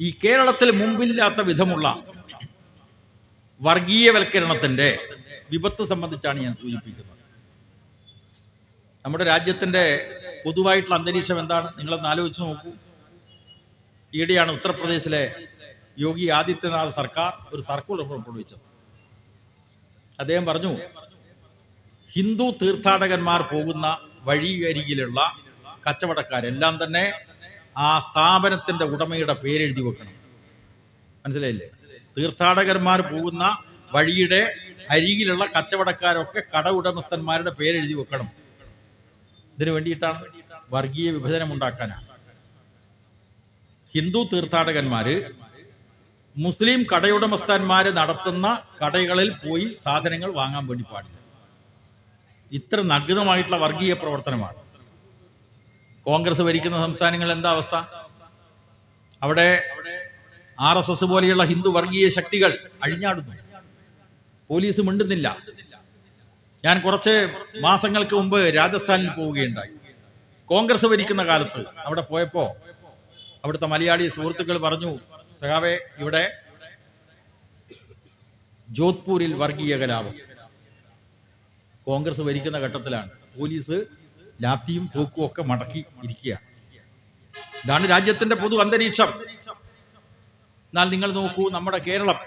ഈ കേരളത്തിൽ മുമ്പില്ലാത്ത വിധമുള്ള വർഗീയവൽക്കരണത്തിന്റെ വിപത്ത് സംബന്ധിച്ചാണ് ഞാൻ സൂചിപ്പിക്കുന്നത്. നമ്മുടെ രാജ്യത്തിന്റെ പൊതുവായിട്ടുള്ള അന്തരീക്ഷം എന്താണ്? നിങ്ങളൊന്ന് ആലോചിച്ച് നോക്കൂ. ഈയിടെയാണ് ഉത്തർപ്രദേശിലെ യോഗി ആദിത്യനാഥ് സർക്കാർ ഒരു സർക്കുലർ പുറപ്പെടുവിച്ചത് അദ്ദേഹം പറഞ്ഞു ഹിന്ദു തീർത്ഥാടകന്മാർ പോകുന്ന വഴിയരികിലുള്ള കച്ചവടക്കാരെല്ലാം തന്നെ ആ സ്ഥാപനത്തിന്റെ ഉടമയുടെ പേരെഴുതി വെക്കണം. മനസ്സിലായില്ലേ? തീർത്ഥാടകന്മാർ പോകുന്ന വഴിയുടെ അരികിലുള്ള കച്ചവടക്കാരൊക്കെ കട ഉടമസ്ഥന്മാരുടെ പേരെഴുതി വെക്കണം. ഇതിനു വേണ്ടിയിട്ടാണ് വർഗീയ വിഭജനം ഉണ്ടാക്കാനാണ് ഹിന്ദു തീർത്ഥാടകന്മാര് മുസ്ലിം കടയുടമസ്ഥന്മാര് നടത്തുന്ന കടകളിൽ പോയി സാധനങ്ങൾ വാങ്ങാൻ വേണ്ടി പാടില്ല. ഇത്ര നഗ്നമായിട്ടുള്ള വർഗീയ പ്രവർത്തനമാണ്. കോൺഗ്രസ് ഭരിക്കുന്ന സംസ്ഥാനങ്ങൾ എന്താ അവസ്ഥ? അവിടെ ആർ എസ് എസ് പോലെയുള്ള ഹിന്ദു വർഗീയ ശക്തികൾ അഴിഞ്ഞാടുന്നു. പോലീസ് മിണ്ടുന്നില്ല. ഞാൻ കുറച്ച് മാസങ്ങൾക്ക് മുമ്പ് രാജസ്ഥാനിൽ പോവുകയുണ്ടായി. കോൺഗ്രസ് ഭരിക്കുന്ന കാലത്ത് അവിടെ പോയപ്പോ അവിടുത്തെ മലയാളി സുഹൃത്തുക്കൾ പറഞ്ഞു സഖാവെ ഇവിടെ ജോധ്പൂരിൽ വർഗീയ കലാപം. കോൺഗ്രസ് ഭരിക്കുന്ന ഘട്ടത്തിലാണ്. പോലീസ് ലാത്തിയും തൂക്കും ഒക്കെ മടക്കി ഇരിക്കുക. ഇതാണ് രാജ്യത്തിന്റെ പൊതു അന്തരീക്ഷം. എന്നാൽ നിങ്ങൾ നോക്കൂ നമ്മുടെ കേരളം.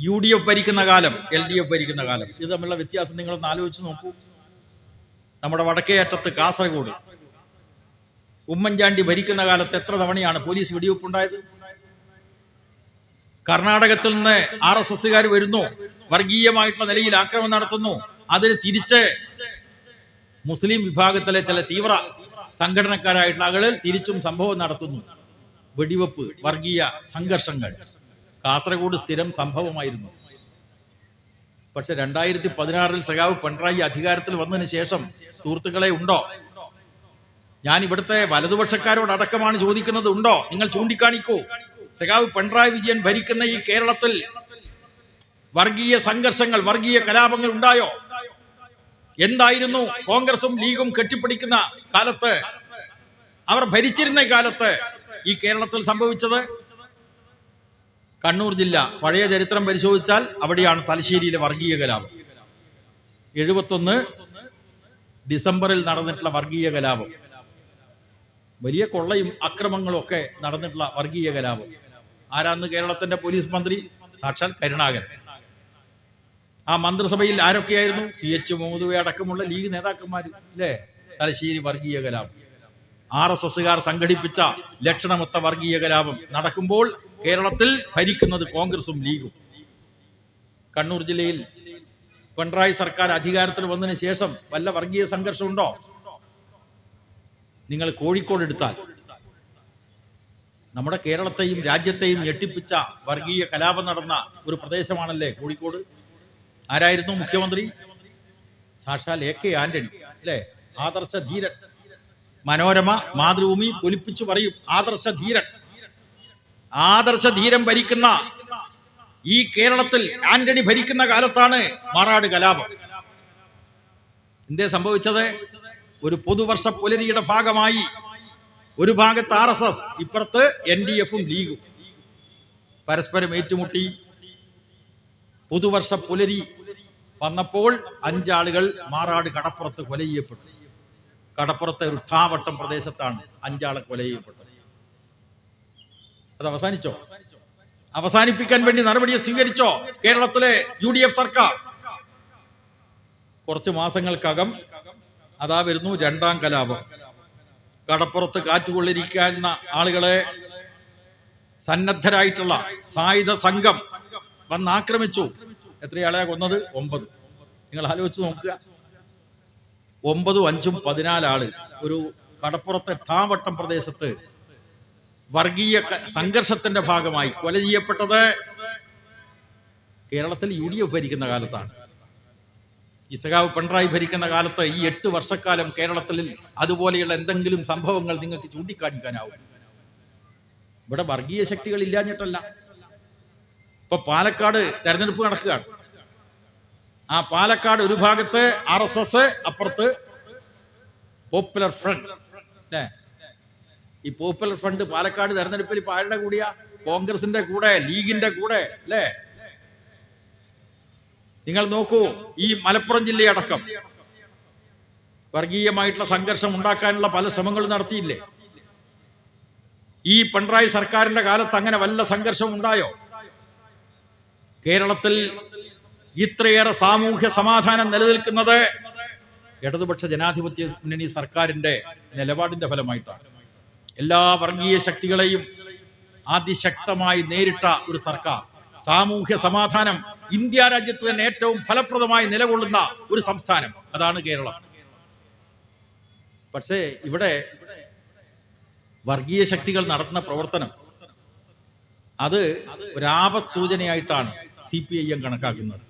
യു ഡി എഫ് ഭരിക്കുന്ന കാലം എൽ ഡി എഫ് ഭരിക്കുന്ന കാലം. ഇത് തമ്മിലുള്ള വ്യത്യാസം നിങ്ങളൊന്ന് ആലോചിച്ച് നോക്കൂ. നമ്മുടെ വടക്കേ അറ്റത്ത് കാസർഗോഡ്. ഉമ്മൻചാണ്ടി ഭരിക്കുന്ന കാലത്ത് എത്ര തവണയാണ് പോലീസ് വെടിവെപ്പ് ഉണ്ടായത് കർണാടകത്തിൽ നിന്ന് ആർ എസ് എസ്സുകാർ വരുന്നു വർഗീയമായിട്ടുള്ള നിലയിൽ ആക്രമണം നടത്തുന്നു. അതിന് തിരിച്ച് മുസ്ലിം വിഭാഗത്തിലെ ചില തീവ്ര സംഘടനക്കാരായിട്ടുള്ള ആളുകൾ തിരിച്ചും സംഭവം നടത്തുന്നു. വെടിവെപ്പ് വർഗീയ സംഘർഷങ്ങൾ. കാസർഗോഡ് സ്ഥിരം സംഭവമായിരുന്നു. പക്ഷെ രണ്ടായിരത്തി പതിനാറിൽ സഖാവ് പിണറായി അധികാരത്തിൽ വന്നതിന് ശേഷം സുഹൃത്തുക്കളെ ഉണ്ടോ? ഞാൻ ഇവിടുത്തെ വലതുപക്ഷക്കാരോടക്കമാണ് ചോദിക്കുന്നത് ഉണ്ടോ? നിങ്ങൾ ചൂണ്ടിക്കാണിക്കൂ. സഖാവ് പിണറായി വിജയൻ ഭരിക്കുന്ന ഈ കേരളത്തിൽ വർഗീയ സംഘർഷങ്ങൾ വർഗീയ കലാപങ്ങൾ ഉണ്ടായോ? എന്തായിരുന്നു? കോൺഗ്രസും ലീഗും കെട്ടിപ്പിടിക്കുന്ന കാലത്ത് അവർ ഭരിച്ചിരുന്ന കാലത്ത് ഈ കേരളത്തിൽ സംഭവിച്ചത്? കണ്ണൂർ ജില്ല പഴയ ചരിത്രം പരിശോധിച്ചാൽ അവിടെയാണ് തലശ്ശേരിയിലെ വർഗീയ കലാപം. എഴുപത്തൊന്ന് ഡിസംബറിൽ നടന്നിട്ടുള്ള വർഗീയ കലാപം. വലിയ കൊള്ളയും അക്രമങ്ങളും ഒക്കെ നടന്നിട്ടുള്ള വർഗീയ കലാപം. ആരാന്ന് കേരളത്തിന്റെ പോലീസ് മന്ത്രി? സാക്ഷാൽ കരുണാകരൻ. ആ മന്ത്രിസഭയിൽ ആരൊക്കെയായിരുന്നു? സി എച്ച് മുഹമ്മദ് അടക്കമുള്ള ലീഗ് നേതാക്കന്മാർ അല്ലേ? തലശ്ശേരി വർഗീയ കലാപം. ആർ എസ് എസുകാർ സംഘടിപ്പിച്ച ലക്ഷണമൊത്ത വർഗീയ കലാപം നടക്കുമ്പോൾ കേരളത്തിൽ ഭരിക്കുന്നത് കോൺഗ്രസും ലീഗും. കണ്ണൂർ ജില്ലയിൽ പിണറായി സർക്കാർ അധികാരത്തിൽ വന്നതിന് ശേഷം വല്ല വർഗീയ സംഘർഷമുണ്ടോ? നിങ്ങൾ കോഴിക്കോട് എടുത്താൽ. നമ്മുടെ കേരളത്തെയും രാജ്യത്തെയും ഞെട്ടിപ്പിച്ച വർഗീയ കലാപം നടന്ന ഒരു പ്രദേശമാണല്ലേ കോഴിക്കോട്? ആരായിരുന്നു മുഖ്യമന്ത്രി? സാക്ഷാൽ എ കെ ആന്റണി അല്ലേ? ആദർശ ധീരൻ. മനോരമ മാതൃഭൂമി പൊലിപ്പിച്ചു പറയും ആദർശ ധീരൻ. ആദർശ ധീരം ഭരിക്കുന്ന ഈ കേരളത്തിൽ ആന്റണി ഭരിക്കുന്ന കാലത്താണ് മാറാട് കലാപം. എന്തേ സംഭവിച്ചത്? ഒരു പൊതുവർഷ പുലരിയുടെ ഭാഗമായി ഒരു ഭാഗത്ത് ആർ എസ് എസ് ഇപ്പുറത്ത് എൻ ഡി എഫും ലീഗും. പരസ്പരം ഏറ്റുമുട്ടി. പുതുവർഷ പുലരി വന്നപ്പോൾ അഞ്ചാളുകൾ മാറാട് കടപ്പുറത്ത് കൊല ചെയ്യപ്പെട്ടു. കടപ്പുറത്തെ ഒരു പ്രദേശത്താണ് അഞ്ചാളെ കൊല ചെയ്യപ്പെട്ടത്. അത് അവസാനിച്ചോ അവസാനിപ്പിക്കാൻ വേണ്ടി നടപടി സ്വീകരിച്ചോ കേരളത്തിലെ യു ഡി എഫ് സർക്കാർ? കുറച്ച് മാസങ്ങൾക്കകം അതാ വരുന്നു രണ്ടാം കലാപം. കടപ്പുറത്ത് കാറ്റുകൊള്ളിരിക്കുന്ന ആളുകളെ സന്നദ്ധരായിട്ടുള്ള സായുധ സംഘം വന്ന് ആക്രമിച്ചു. എത്രയാളെയാ കൊന്നത്? ഒമ്പത്. നിങ്ങൾ ആലോചിച്ച് നോക്കുക. ഒമ്പതും അഞ്ചും പതിനാലാൾ ഒരു കടപ്പുറത്തെ ടാവട്ടം പ്രദേശത്ത് വർഗീയ സംഘർഷത്തിന്റെ ഭാഗമായി കൊല ചെയ്യപ്പെട്ടത് കേരളത്തിൽ യു ഡി എഫ് ഭരിക്കുന്ന കാലത്താണ്. ഇസഖാവ് പിണറായി ഭരിക്കുന്ന കാലത്ത് ഈ എട്ട് വർഷക്കാലം കേരളത്തിൽ അതുപോലെയുള്ള എന്തെങ്കിലും സംഭവങ്ങൾ നിങ്ങൾക്ക് ചൂണ്ടിക്കാണിക്കാനാവും. ഇവിടെ വർഗീയ ശക്തികൾ ഇല്ലാഞ്ഞിട്ടല്ല. ഇപ്പൊ പാലക്കാട് തെരഞ്ഞെടുപ്പ് നടക്കുകയാണ്. ആ പാലക്കാട് ഒരു ഭാഗത്ത് ആർ എസ് എസ് അപ്പുറത്ത് പോപ്പുലർ ഫ്രണ്ട്. അല്ലേ? ഈ പോപ്പുലർ ഫ്രണ്ട് പാലക്കാട് തെരഞ്ഞെടുപ്പിൽ ഇപ്പൊ ആരുടെ കൂടിയാ? കോൺഗ്രസിന്റെ കൂടെ ലീഗിന്റെ കൂടെ അല്ലേ? നിങ്ങൾ നോക്കൂ ഈ മലപ്പുറം ജില്ലയടക്കം വർഗീയമായിട്ടുള്ള സംഘർഷം ഉണ്ടാക്കാനുള്ള പല ശ്രമങ്ങളും നടത്തിയില്ലേ? ഈ പിണറായി സർക്കാരിന്റെ കാലത്ത് അങ്ങനെ വല്ല സംഘർഷം ഉണ്ടായോ? കേരളത്തിൽ ഇത്രയേറെ സാമൂഹ്യ സമാധാനം നിലനിൽക്കുന്നത് ഇടതുപക്ഷ ജനാധിപത്യ മുന്നണി സർക്കാരിന്റെ നിലപാടിന്റെ ഫലമായിട്ടാണ്. എല്ലാ വർഗീയ ശക്തികളെയും അതിശക്തമായി നേരിട്ട ഒരു സർക്കാർ. സാമൂഹ്യ സമാധാനം ഇന്ത്യ രാജ്യത്ത് തന്നെ ഏറ്റവും ഫലപ്രദമായി നിലകൊള്ളുന്ന ഒരു സംസ്ഥാനം. അതാണ് കേരളം. പക്ഷേ ഇവിടെ വർഗീയ ശക്തികൾ നടത്തുന്ന പ്രവർത്തനം അത് ഒരാപത് സൂചനയായിട്ടാണ് സി പി ഐ എം കണക്കാക്കുന്നത്.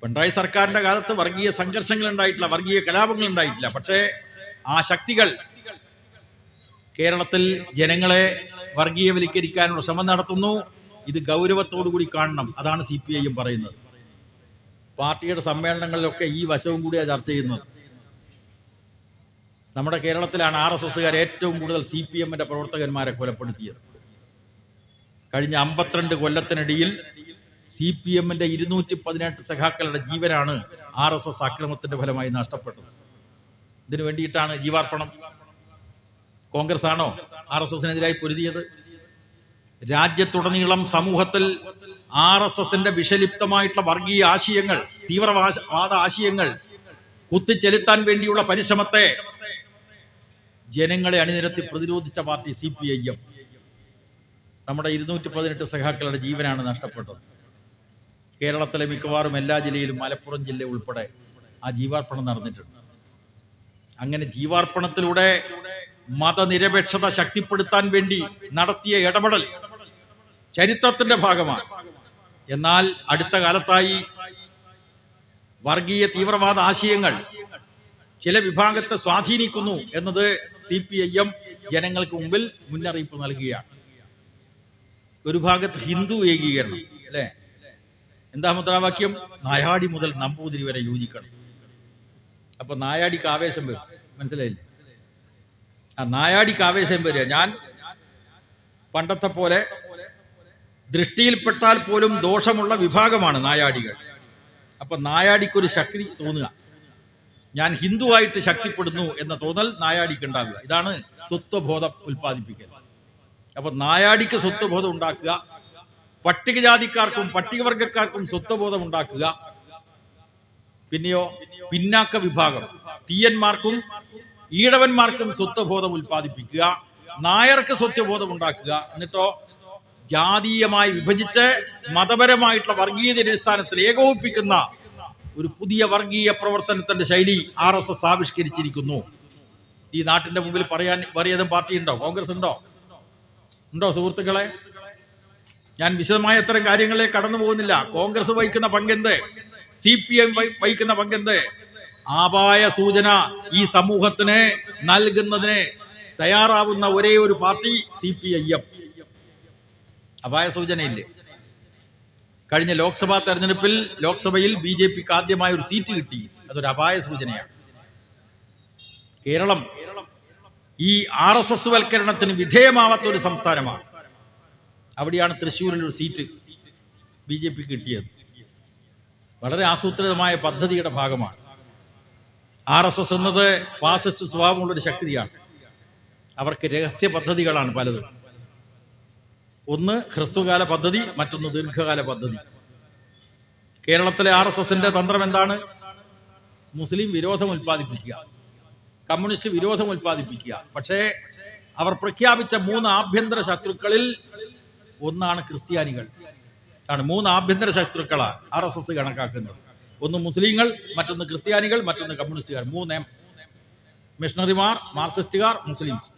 പിണറായി സർക്കാരിന്റെ കാലത്ത് വർഗീയ സംഘർഷങ്ങൾ ഉണ്ടായിട്ടില്ല വർഗീയ കലാപങ്ങൾ ഉണ്ടായിട്ടില്ല. പക്ഷേ ആ ശക്തികൾ കേരളത്തിൽ ജനങ്ങളെ വർഗീയവൽക്കരിക്കാനുള്ള ശ്രമം നടത്തുന്നു. ഇത് ഗൗരവത്തോടു കൂടി കാണണം അതാണ് സി പി ഐ എം പറയുന്നത്. പാർട്ടിയുടെ സമ്മേളനങ്ങളിലൊക്കെ ഈ വശവും കൂടിയാണ് ചർച്ച ചെയ്യുന്നത്. നമ്മുടെ കേരളത്തിലാണ് ആർ എസ് എസ്സുകാർ ഏറ്റവും കൂടുതൽ സി പി എമ്മിന്റെ പ്രവർത്തകന്മാരെ കൊലപ്പെടുത്തിയത്. കഴിഞ്ഞ അമ്പത്തിരണ്ട് കൊല്ലത്തിനിടയിൽ സി പി എമ്മിന്റെ ഇരുന്നൂറ്റി പതിനെട്ട് സഖാക്കളുടെ ജീവനാണ് ആർ എസ് എസ് അക്രമത്തിന്റെ ഫലമായി നഷ്ടപ്പെട്ടത്. ഇതിനു വേണ്ടിയിട്ടാണ് ജീവാർപ്പണം. കോൺഗ്രസ് ആണോ ആർ എസ് എസിനെതിരായി പൊരുതിയത്? രാജ്യത്തുടനീളം സമൂഹത്തിൽ ആർ എസ് എസിന്റെ വിഷലിപ്തമായിട്ടുള്ള വർഗീയ ആശയങ്ങൾ തീവ്രവാദ ആശയങ്ങൾ കുത്തിച്ചെലുത്താൻ വേണ്ടിയുള്ള പരിശ്രമത്തെ ജനങ്ങളെ അണിനിരത്തി പ്രതിരോധിച്ച party C P I M. നമ്മുടെ ഇരുന്നൂറ്റി പതിനെട്ട് സഖാക്കളുടെ ജീവനാണ് നഷ്ടപ്പെട്ടത്. കേരളത്തിലെ മിക്കവാറും എല്ലാ ജില്ലയിലും മലപ്പുറം ജില്ല ഉൾപ്പെടെ ആ ജീവാർപ്പണം നടന്നിട്ടുണ്ട്. അങ്ങനെ ജീവാർപ്പണത്തിലൂടെ മതനിരപേക്ഷത ശക്തിപ്പെടുത്താൻ വേണ്ടി നടത്തിയ ഇടപെടൽ ചരിത്രത്തിന്റെ ഭാഗമാണ്. എന്നാൽ അടുത്ത കാലത്തായി വർഗീയ തീവ്രവാദ ആശയങ്ങൾ ചില വിഭാഗത്തെ സ്വാധീനിക്കുന്നു എന്നത് സി പി ഐ എം ജനങ്ങൾക്ക് മുമ്പിൽ മുന്നറിയിപ്പ് നൽകുകയാണ്. ഒരു ഭാഗത്ത് ഹിന്ദു ഏകീകരണം അല്ലേ? എന്താ മുദ്രാവാക്യം? നായാടി മുതൽ നമ്പൂതിരി വരെ യോജിക്കണം. അപ്പൊ നായാടിക്ക് ആവേശം വരും. മനസ്സിലായില്ലേ? ആ നായാടിക്ക് ആവേശം വരിക. ഞാൻ പണ്ടത്തെ പോലെ ദൃഷ്ടിയിൽപ്പെട്ടാൽ പോലും ദോഷമുള്ള വിഭാഗമാണ് നായാടികൾ. അപ്പൊ നായാടിക്കൊരു ശക്തി തോന്നുക. ഞാൻ ഹിന്ദുവായിട്ട് ശക്തിപ്പെടുന്നു എന്ന തോന്നൽ നായാടിക്ക് ഉണ്ടാകുക. ഇതാണ് സ്വത്വബോധം ഉൽപ്പാദിപ്പിക്കൽ. അപ്പൊ നായാടിക്ക് സ്വത്വബോധം ഉണ്ടാക്കുക പട്ടികജാതിക്കാർക്കും പട്ടികവർഗക്കാർക്കും സ്വത്വബോധം ഉണ്ടാക്കുക. പിന്നെയോ പിന്നാക്ക വിഭാഗം. തീയന്മാർക്കും ഈടവന്മാർക്കും സ്വത്വബോധം ഉൽപ്പാദിപ്പിക്കുക നായർക്ക് സ്വത്വബോധം ഉണ്ടാക്കുക. എന്നിട്ടോ ജാതീയമായി വിഭജിച്ച് മതപരമായിട്ടുള്ള വർഗീയതയുടെ അടിസ്ഥാനത്തിൽ ഏകോപിപ്പിക്കുന്ന ഒരു പുതിയ വർഗീയ പ്രവർത്തനത്തിന്റെ ശൈലി ആർ എസ് എസ് ആവിഷ്കരിച്ചിരിക്കുന്നു. ഈ നാട്ടിന്റെ മുമ്പിൽ പറയാൻ പറയതും പാർട്ടി ഉണ്ടോ കോൺഗ്രസ് ഉണ്ടോ? ഉണ്ടോ സുഹൃത്തുക്കളെ? ഞാൻ വിശദമായ അത്തരം കാര്യങ്ങളെ കടന്നു പോകുന്നില്ല. കോൺഗ്രസ് വഹിക്കുന്ന പങ്കെന്ത്? സി പി എം വഹിക്കുന്ന പങ്കെന്ത്? ആപായ സൂചന ഈ സമൂഹത്തിന് നൽകുന്നതിന് തയ്യാറാവുന്ന ഒരേ ഒരു party C P I M. അപായ സൂചനയില്ലേ? കഴിഞ്ഞ ലോക്സഭാ തെരഞ്ഞെടുപ്പിൽ ലോക്സഭയിൽ ബി ജെ പിക്ക് ആദ്യമായ ഒരു സീറ്റ് കിട്ടി. അതൊരു അപായ സൂചനയാണ്. കേരളം ഈ ആർ എസ് എസ് വൽക്കരണത്തിന് വിധേയമാവാത്ത ഒരു സംസ്ഥാനമാണ്. അവിടെയാണ് തൃശ്ശൂരിൽ ഒരു സീറ്റ് ബി ജെ പി കിട്ടിയത്. വളരെ ആസൂത്രിതമായ പദ്ധതിയുടെ ഭാഗമാണ്. ആർ എസ് എസ് എന്നത് ഫാസിസ്റ്റ് സ്വഭാവമുള്ള ഒരു ശക്തിയാണ്. അവർക്ക് രഹസ്യ പദ്ധതികളാണ് പലതും. ഒന്ന് ഹ്രസ്വകാല പദ്ധതി മറ്റൊന്ന് ദീർഘകാല പദ്ധതി. കേരളത്തിലെ ആർ എസ് എസിന്റെ തന്ത്രം എന്താണ്? മുസ്ലിം വിരോധം ഉൽപ്പാദിപ്പിക്കുക. കമ്മ്യൂണിസ്റ്റ് വിരോധം ഉൽപ്പാദിപ്പിക്കുക. പക്ഷേ അവർ പ്രഖ്യാപിച്ച മൂന്ന് ആഭ്യന്തര ശത്രുക്കളിൽ ഒന്നാണ് ക്രിസ്ത്യാനികൾ. ആണ് മൂന്ന് ആഭ്യന്തര ശത്രുക്കളാണ് ആർ എസ് എസ് കണക്കാക്കുന്നത്. ഒന്ന് മുസ്ലിങ്ങൾ മറ്റൊന്ന് ക്രിസ്ത്യാനികൾ മറ്റൊന്ന് കമ്മ്യൂണിസ്റ്റുകാർ. മൂന്ന് മിഷണറിമാർ മാർക്സിസ്റ്റുകാർ മുസ്ലിംസ്.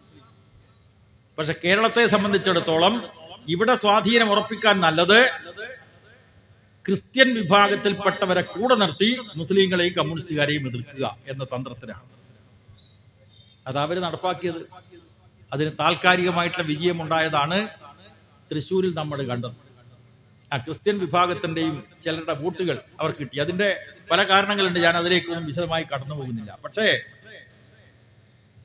പക്ഷെ കേരളത്തെ സംബന്ധിച്ചിടത്തോളം ഇവിടെ സ്വാധീനം ഉറപ്പിക്കാൻ നല്ലത് ക്രിസ്ത്യൻ വിഭാഗത്തിൽപ്പെട്ടവരെ കൂടെ നിർത്തി മുസ്ലിങ്ങളെയും കമ്മ്യൂണിസ്റ്റുകാരെയും എതിർക്കുക എന്ന തന്ത്രത്തിനാണ്. അത് അവർ നടപ്പാക്കിയത്. അതിന് താൽക്കാലികമായിട്ടുള്ള വിജയമുണ്ടായതാണ് തൃശ്ശൂരിൽ നമ്മൾ കണ്ടത്. ആ ക്രിസ്ത്യൻ വിഭാഗത്തിന്റെയും ചിലരുടെ വോട്ടുകൾ അവർ കിട്ടി. അതിന്റെ പല കാരണങ്ങളുണ്ട്. ഞാൻ അതിലേക്കൊന്നും വിശദമായി കടന്നു പോകുന്നില്ല. പക്ഷേ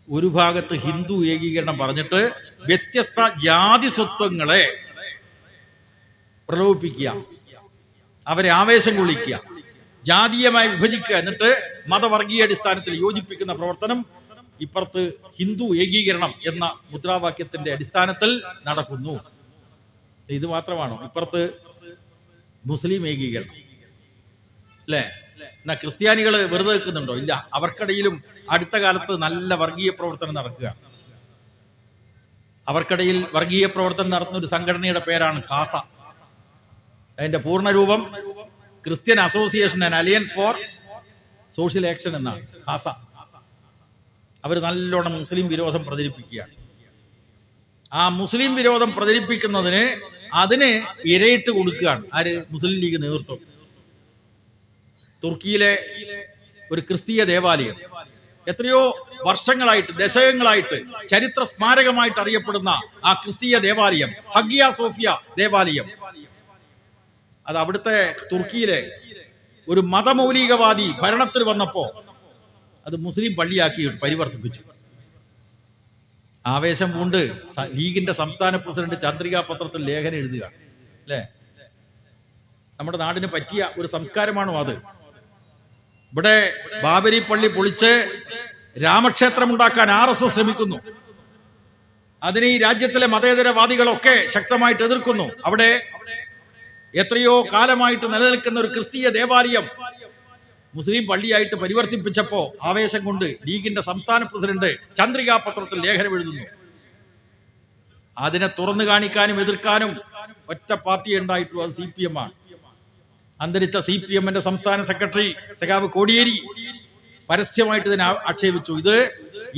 ഒരു ഭാഗത്ത് ഹിന്ദു ഏകീകരണം പറഞ്ഞിട്ട് വ്യത്യസ്ത ജാതി സ്വത്വങ്ങളെ പ്രലോഭിപ്പിക്കുക അവരെ ആവേശം കൊള്ളിക്കുക ജാതീയമായി വിഭജിക്കുക എന്നിട്ട് മതവർഗീയ അടിസ്ഥാനത്തിൽ യോജിപ്പിക്കുന്ന പ്രവർത്തനം ഇപ്പുറത്ത് ഹിന്ദു ഏകീകരണം എന്ന മുദ്രാവാക്യത്തിന്റെ അടിസ്ഥാനത്തിൽ നടക്കുന്നു. ഇത് മാത്രമാണോ? ഇപ്പുറത്ത് മുസ്ലിം ഏകീകരണം. അല്ലേ എന്നാ ക്രിസ്ത്യാനികൾ വെറുതെ നിൽക്കുന്നുണ്ടോ? ഇല്ല അവർക്കിടയിലും അടുത്ത കാലത്ത് നല്ല വർഗീയ പ്രവർത്തനം നടക്കുക. അവർക്കിടയിൽ വർഗീയ പ്രവർത്തനം നടത്തുന്ന ഒരു സംഘടനയുടെ പേരാണ് കാസ. അതിന്റെ പൂർണരൂപം Christian association and alliance for social action എന്നാണ് കാസ. അവർ നല്ലോണം മുസ്ലിം വിരോധം പ്രചരിപ്പിക്കുകയാണ്. ആ മുസ്ലിം വിരോധം പ്രചരിപ്പിക്കുന്നതിന് അതിനെ ഇരയിട്ട് കൊടുക്കുകയാണ്. ആര്? മുസ്ലിം ലീഗ് നേതൃത്വം. തുർക്കിയിലെ ഒരു ക്രിസ്തീയ ദേവാലയം. എത്രയോ വർഷങ്ങളായിട്ട് ദശകങ്ങളായിട്ട് ചരിത്ര സ്മാരകമായിട്ട് അറിയപ്പെടുന്ന ആ ക്രിസ്തീയ ദേവാലയം ഹഗിയ സോഫിയ ദേവാലയം. അത് അവിടുത്തെ തുർക്കിയിലെ ഒരു മതമൗലികവാദി ഭരണത്തിൽ വന്നപ്പോ അത് മുസ്ലിം പള്ളിയാക്കി പരിവർത്തിപ്പിച്ചു. ആവേശം കൊണ്ട് ലീഗിന്റെ സംസ്ഥാന പ്രസിഡന്റ് ചന്ദ്രികാ പത്രത്തിൽ ലേഖനം എഴുതുക അല്ലേ? നമ്മുടെ നാടിന് പറ്റിയ ഒരു സംസ്കാരമാണോ അത്? ഇവിടെ ബാബരി പള്ളി പൊളിച്ച് രാമക്ഷേത്രം ഉണ്ടാക്കാൻ ആർ എസ് എസ് ശ്രമിക്കുന്നു. അതിനെ ഈ രാജ്യത്തിലെ മതേതരവാദികളൊക്കെ ശക്തമായിട്ട് എതിർക്കുന്നു. അവിടെ എത്രയോ കാലമായിട്ട് നിലനിൽക്കുന്ന ഒരു ക്രിസ്തീയ ദേവാലയം മുസ്ലിം പള്ളിയായിട്ട് പരിവർത്തിപ്പിച്ചപ്പോൾ ആവേശം കൊണ്ട് ലീഗിന്റെ സംസ്ഥാന പ്രസിഡന്റ് ചന്ദ്രികാ പത്രത്തിൽ ലേഖനം എഴുതുന്നു. അതിനെ തുറന്നു കാണിക്കാനും എതിർക്കാനും ഒറ്റ പാർട്ടി ഉണ്ടായിട്ടുള്ളത് സി പി എം ആണ്. അന്തരിച്ച സി പി എമ്മിന്റെ സംസ്ഥാന സെക്രട്ടറി സഖാവ് കോടിയേരി പരസ്യമായിട്ട് ഇതിനെ ആക്ഷേപിച്ചു. ഇത്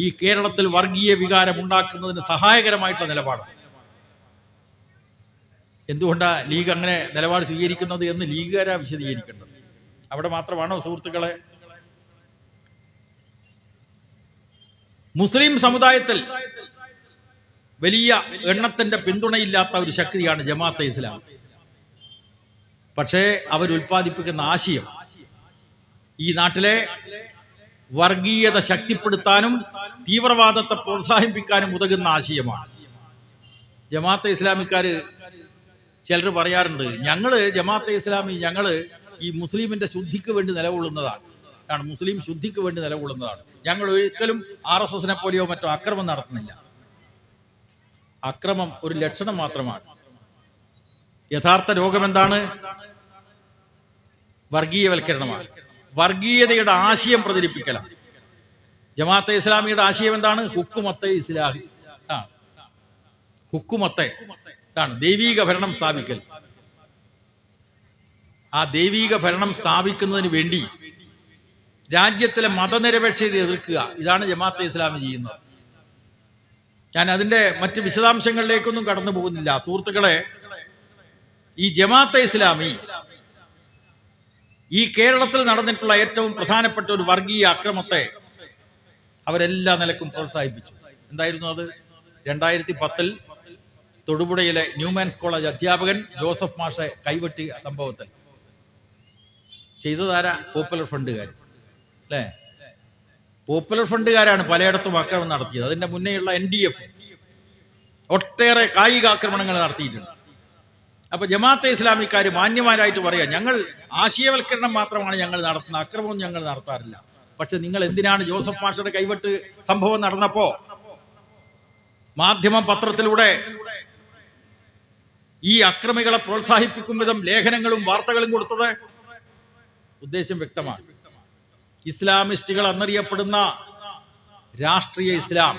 ഈ കേരളത്തിൽ വർഗീയ വികാരം ഉണ്ടാക്കുന്നതിന് സഹായകരമായിട്ടുള്ള നിലപാട് എന്തുകൊണ്ടാണ് ലീഗ് അങ്ങനെ നിലപാട് സ്വീകരിക്കുന്നത് എന്ന് ലീഗുകാരാ വിശദീകരിക്കേണ്ടത്? അവിടെ മാത്രമാണോ സുഹൃത്തുക്കളെ? മുസ്ലിം സമുദായത്തിൽ വലിയ എണ്ണത്തിന്റെ പിന്തുണയില്ലാത്ത ഒരു ശക്തിയാണ് ജമാഅത്തെ ഇസ്ലാം. പക്ഷേ അവർ ഉൽപ്പാദിപ്പിക്കുന്ന ആശയം ഈ നാട്ടിലെ വർഗീയത ശക്തിപ്പെടുത്താനും തീവ്രവാദത്തെ പ്രോത്സാഹിപ്പിക്കാനും ഉതകുന്ന ആശയമാണ്. ജമാഅത്തെ ഇസ്ലാമിക്കാര് ചിലർ പറയാറുണ്ട് ഞങ്ങൾ ജമാഅത്തെ ഇസ്ലാമി ഞങ്ങൾ ഈ മുസ്ലിമിന്റെ ശുദ്ധിക്ക് വേണ്ടി നിലകൊള്ളുന്നതാണ്. ആണ് മുസ്ലിം ശുദ്ധിക്ക് വേണ്ടി നിലകൊള്ളുന്നതാണ്. ഞങ്ങൾ ഒരിക്കലും ആർ എസ് എസിനെ പോലെയോ മറ്റോ അക്രമം നടത്തുന്നില്ല. അക്രമം ഒരു ലക്ഷണം മാത്രമാണ്. യഥാർത്ഥ രോഗം എന്താണ് വർഗീയവൽക്കരണമാണ്. വർഗീയതയുടെ ആശയം പ്രചരിപ്പിക്കലാണ്. ജമാഅത്തെ ഇസ്ലാമിയുടെ ആശയം എന്താണ്? ഹുക്കുമത്തെ ഇസ്ലാഹി. ആ. ഹുക്കുമത്തെ. ആണ് ദൈവീക ഭരണം സ്ഥാപിക്കൽ. ആ ദൈവീക ഭരണം സ്ഥാപിക്കുന്നതിന് വേണ്ടി രാജ്യത്തിലെ മതനിരപേക്ഷത എതിർക്കുക. ഇതാണ് ജമാഅത്തെ ഇസ്ലാമി ചെയ്യുന്നത്. ഞാൻ അതിന്റെ മറ്റ് വിശദാംശങ്ങളിലേക്കൊന്നും കടന്നു പോകുന്നില്ല. സുഹൃത്തുക്കളെ ഈ ജമാഅത്തെ ഇസ്ലാമി ഈ കേരളത്തിൽ നടന്നിട്ടുള്ള ഏറ്റവും പ്രധാനപ്പെട്ട ഒരു വർഗീയ അക്രമത്തെ അവരെല്ലാ നിലക്കും പ്രോത്സാഹിപ്പിച്ചു. എന്തായിരുന്നു അത്? രണ്ടായിരത്തി പത്തിൽ തൊടുപുഴയിലെ ന്യൂമാൻസ് കോളേജ് അധ്യാപകൻ ജോസഫ് മാഷെ കൈവെട്ടിയ സംഭവത്തിൽ. ചെയ്തതാരാ? പോപ്പുലർ ഫണ്ടുകാർ അല്ലേ? പോപ്പുലർ ഫണ്ടുകാരാണ് പലയിടത്തും ആക്രമണം നടത്തിയത്. അതിന്റെ മുന്നേയുള്ള എൻ ഡി എഫ് ഒട്ടേറെ കായിക ആക്രമണങ്ങൾ നടത്തിയിട്ടുണ്ട്. അപ്പൊ ജമാഅത്തെ ഇസ്ലാമിക്കാർ മാന്യമാരായിട്ട് പറയാം ഞങ്ങൾ ആശയവൽക്കരണം മാത്രമാണ് ഞങ്ങൾ നടത്തുന്നത്. അക്രമവും ഞങ്ങൾ നടത്താറില്ല. പക്ഷെ നിങ്ങൾ എന്തിനാണ് ജോസഫ് മാഷയുടെ കൈവെട്ട് സംഭവം നടന്നപ്പോ? മാധ്യമ പത്രത്തിലൂടെ ഈ അക്രമികളെ പ്രോത്സാഹിപ്പിക്കും വിധം ലേഖനങ്ങളും വാർത്തകളും കൊടുത്തത് ഉദ്ദേശം വ്യക്തമാണ്. ഇസ്ലാമിസ്റ്റുകൾ എന്നറിയപ്പെടുന്ന രാഷ്ട്രീയ ഇസ്ലാം